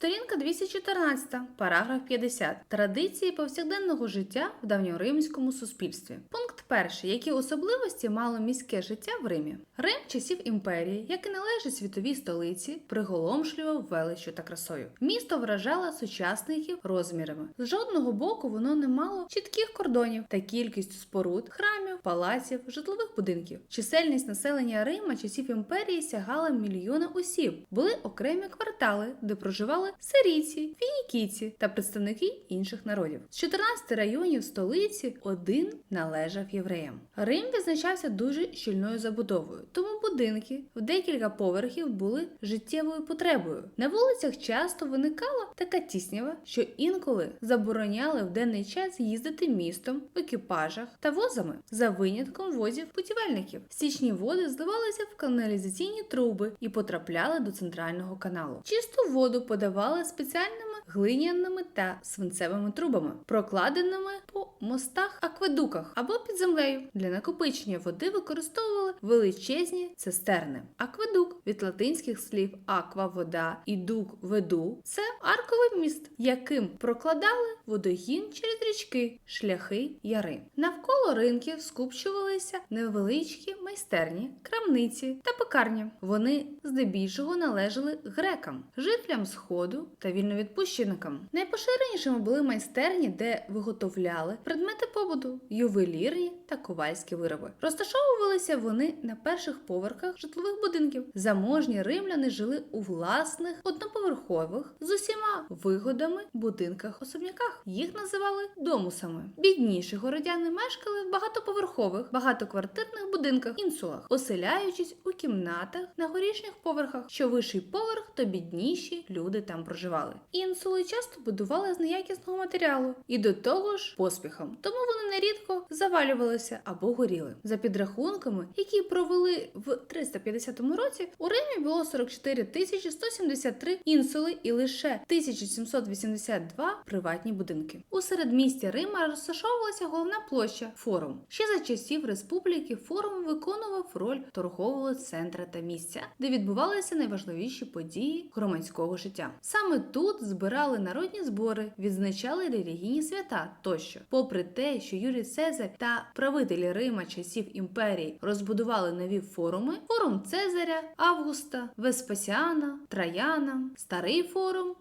Сторінка 214, параграф 50. Традиції повсякденного життя в давньоримському суспільстві. Пункт перший. Які особливості мало міське життя в Римі? Рим часів імперії, як і належить світовій столиці, приголомшлював величчю та красою. Місто вражало сучасників розмірами. З жодного боку воно не мало чітких кордонів та кількістю споруд, храмів, палаців, житлових будинків. Чисельність населення Рима часів імперії сягала мільйона осіб. Були окремі квартали, де проживали сирійці, фінікійці та представники інших народів. З 14 районів столиці один належав євреям. Рим відзначався дуже щільною забудовою, тому будинки в декілька поверхів були життєвою потребою. На вулицях часто виникала така тіснява, що інколи забороняли в денний час їздити містом в екіпажах та возами за винятком возів путівельників. Стічні води зливалися в каналізаційні труби і потрапляли до центрального каналу. Чисту воду подавали спеціальними глиняними та свинцевими трубами, прокладеними по мостах акведуках або під землею. Для накопичення води використовували величезні цистерни. Акведук від латинських слів аква вода і дук веду це арковий міст, яким прокладали водогін через річки, шляхи, яри. Навколо ринків скупчувалися невеличкі майстерні, крамниці та пекарні. Вони здебільшого належали грекам, жителям сходу та вільновідпущеникам. Найпоширенішими були майстерні, де виготовляли предмети побуту, ювелірні та ковальські вироби. Розташовувалися вони на перших поверхах житлових будинків. Заможні римляни жили у власних одноповерхових з усіма вигодами будинках особняках. Їх називали домусами. Бідніші городяни мешкали в багатоповерхових, багатоквартирних будинках, інсулах, оселяючись у кімнатах на горішніх поверхах. Що вищий поверх, то бідніші люди там проживали. Інсули часто будували з неякісного матеріалу і до того ж поспіхом, тому вони нерідко завалювалися або горіли. За підрахунками, які провели в 350 році, у Римі було 44 тисячі 173 інсули і лише 1782 приватні будинки. У середмісті Рима розташовувалася головна площа форум. Ще за часів республіки форум виконував роль торгового центра та місця, де відбувалися найважливіші події громадського життя. Саме тут збирали народні збори, відзначали релігійні свята тощо. Попри те, що Юрій Цезарь та правителі Рима часів імперії розбудували нові форуми: форум Цезаря, Августа, Веспасіана, Траяна, старий форум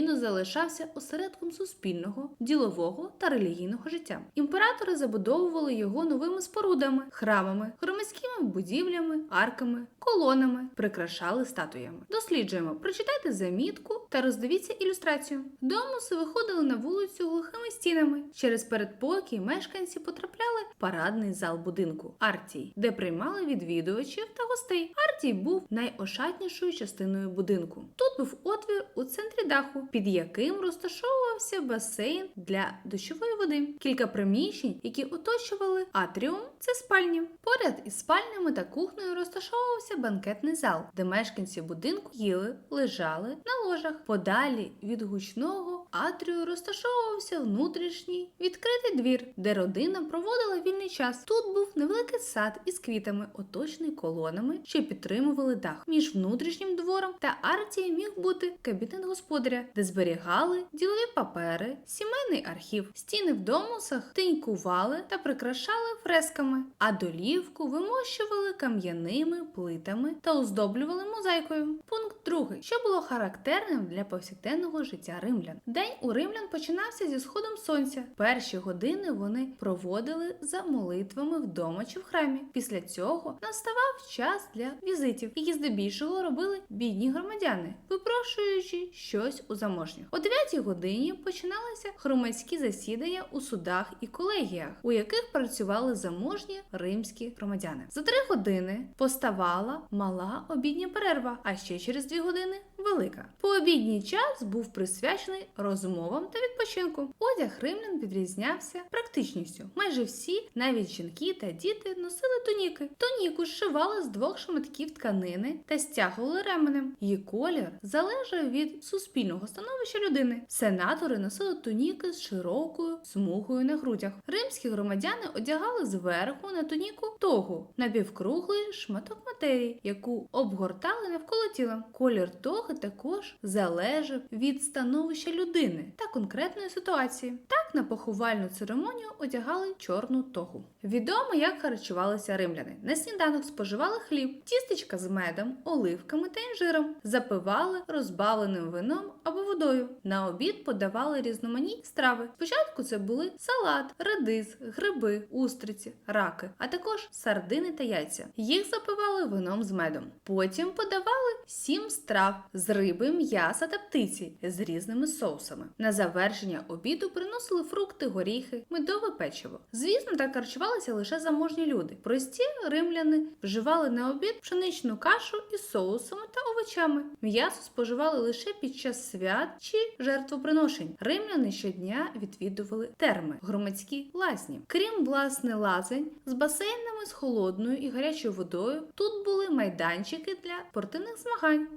незмінно залишався осередком суспільного, ділового та релігійного життя. Імператори забудовували його новими спорудами, храмами, громадськими будівлями, арками, колонами, прикрашали статуями. Досліджуємо, прочитайте замітку та роздивіться ілюстрацію. Домуси виходили на вулицю глухими стінами. Через передпокій мешканці потрапляли в парадний зал будинку Артій, де приймали відвідувачів та гостей. Артій був найошатнішою частиною будинку. Тут був отвір у центрі даху, під яким розташовувався басейн для дощової води. Кілька приміщень, які оточували атріум, це спальні. Поряд із спальнями та кухнею розташовувався банкетний зал, де мешканці будинку їли, лежали на ложах. Подалі від гучного атрію розташовувався внутрішній відкритий двір, де родина проводила вільний час. Тут був невеликий сад із квітами, оточений колонами, що підтримували дах. Між внутрішнім двором та артією міг бути кабінет господаря, де зберігали ділові папери, сімейний архів. Стіни в домусах тинькували та прикрашали фресками, а долівку вимощували кам'яними плитами та оздоблювали мозаїкою. Пункт другий, що було характерним для повсякденного життя римлян. День у римлян починався зі сходом сонця. Перші години вони проводили за молитвами вдома чи в храмі. Після цього наставав час для візитів, які здебільшого робили бідні громадяни, випрошуючи щось у заможніх. О 9 годині починалися громадські засідання у судах і колегіях, у яких працювали заможні римські громадяни. За три години поставала мала обідня перерва, а ще через дві години велика. Пообідній час був присвячений розмовам та відпочинку. Одяг римлян відрізнявся практичністю. Майже всі, навіть жінки та діти, носили туніки. Туніку зшивали з двох шматків тканини та стягували ременем. Її колір залежав від суспільного становища людини. Сенатори носили туніки з широкою смугою на грудях. Римські громадяни одягали зверху на туніку тогу напівкруглий шматок матерії, яку обгортали навколо тіла. Колір тоги трохи також залежав від становища людини та конкретної ситуації. Так на поховальну церемонію одягали чорну тогу. Відомо, як харчувалися римляни. На сніданок споживали хліб, тістечка з медом, оливками та інжиром, запивали розбавленим вином або водою. На обід подавали різноманітні страви. Спочатку це були салат, редис, гриби, устриці, раки, а також сардини та яйця. Їх запивали вином з медом. Потім подавали сім страв з риби, м'яса та птиці з різними соусами. На завершення обіду приносили фрукти, горіхи, медове печиво. Звісно, так харчувалися лише заможні люди. Прості римляни вживали на обід пшеничну кашу із соусами та овочами. М'ясо споживали лише під час свят чи жертвоприношень. Римляни щодня відвідували терми, громадські лазні. Крім власне лазень з басейнами з холодною і гарячою водою, тут були майданчики для спортивних змагань,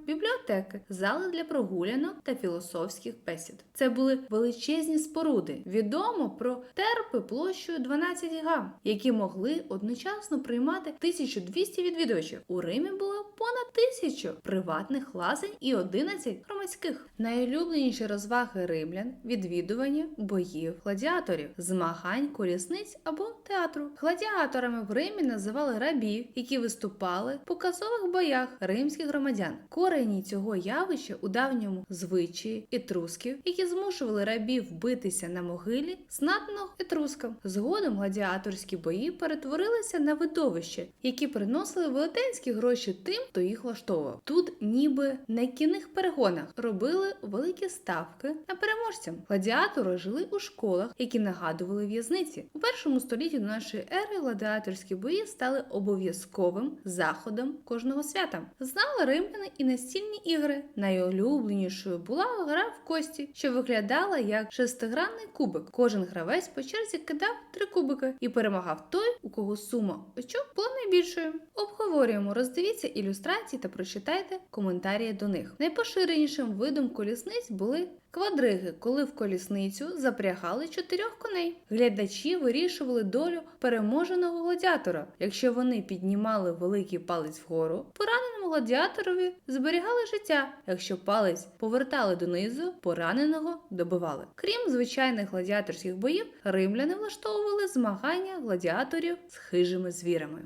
бібліотеки, зали для прогулянок та філософських бесід. Це були величезні споруди. Відомо про терпи площею 12 га, які могли одночасно приймати 1200 відвідувачів. У Римі було понад тисячу приватних лазень і 11 громадських. Найулюбленіші розваги римлян відвідування боїв гладіаторів, змагань, колісниць або театру. Гладіаторами в Римі називали рабів, які виступали в показових боях римських громадян. Корені цього явища у давньому звичаї етрусків, які змушували рабів битися на могилі, знатно етрускам. Згодом гладіаторські бої перетворилися на видовище, які приносили велетенські гроші тим, хто їх влаштовував. Тут, ніби на кінних перегонах, робили великі ставки на переможцям. Гладіатори жили у школах, які нагадували в'язниці. У першому столітті до нашої ери гладіаторські бої стали обов'язковим заходом кожного свята. Знали римляни і настільні ігри. Найулюбленішою була гра в кості, що виглядала як шестигранний кубик. Кожен гравець по черзі кидав три кубики і перемагав той, у кого сума очок була найбільшою. Обговорюємо, роздивіться ілюстрації та прочитайте коментарі до них. Найпоширенішим видом колісниць були Квадриги, коли в колісницю запрягали чотирьох коней. Глядачі вирішували долю переможеного гладіатора. Якщо вони піднімали великий палець вгору, пораненому гладіаторові зберігали життя. Якщо палець повертали донизу, пораненого добивали. Крім звичайних гладіаторських боїв, римляни влаштовували змагання гладіаторів з хижими звірами.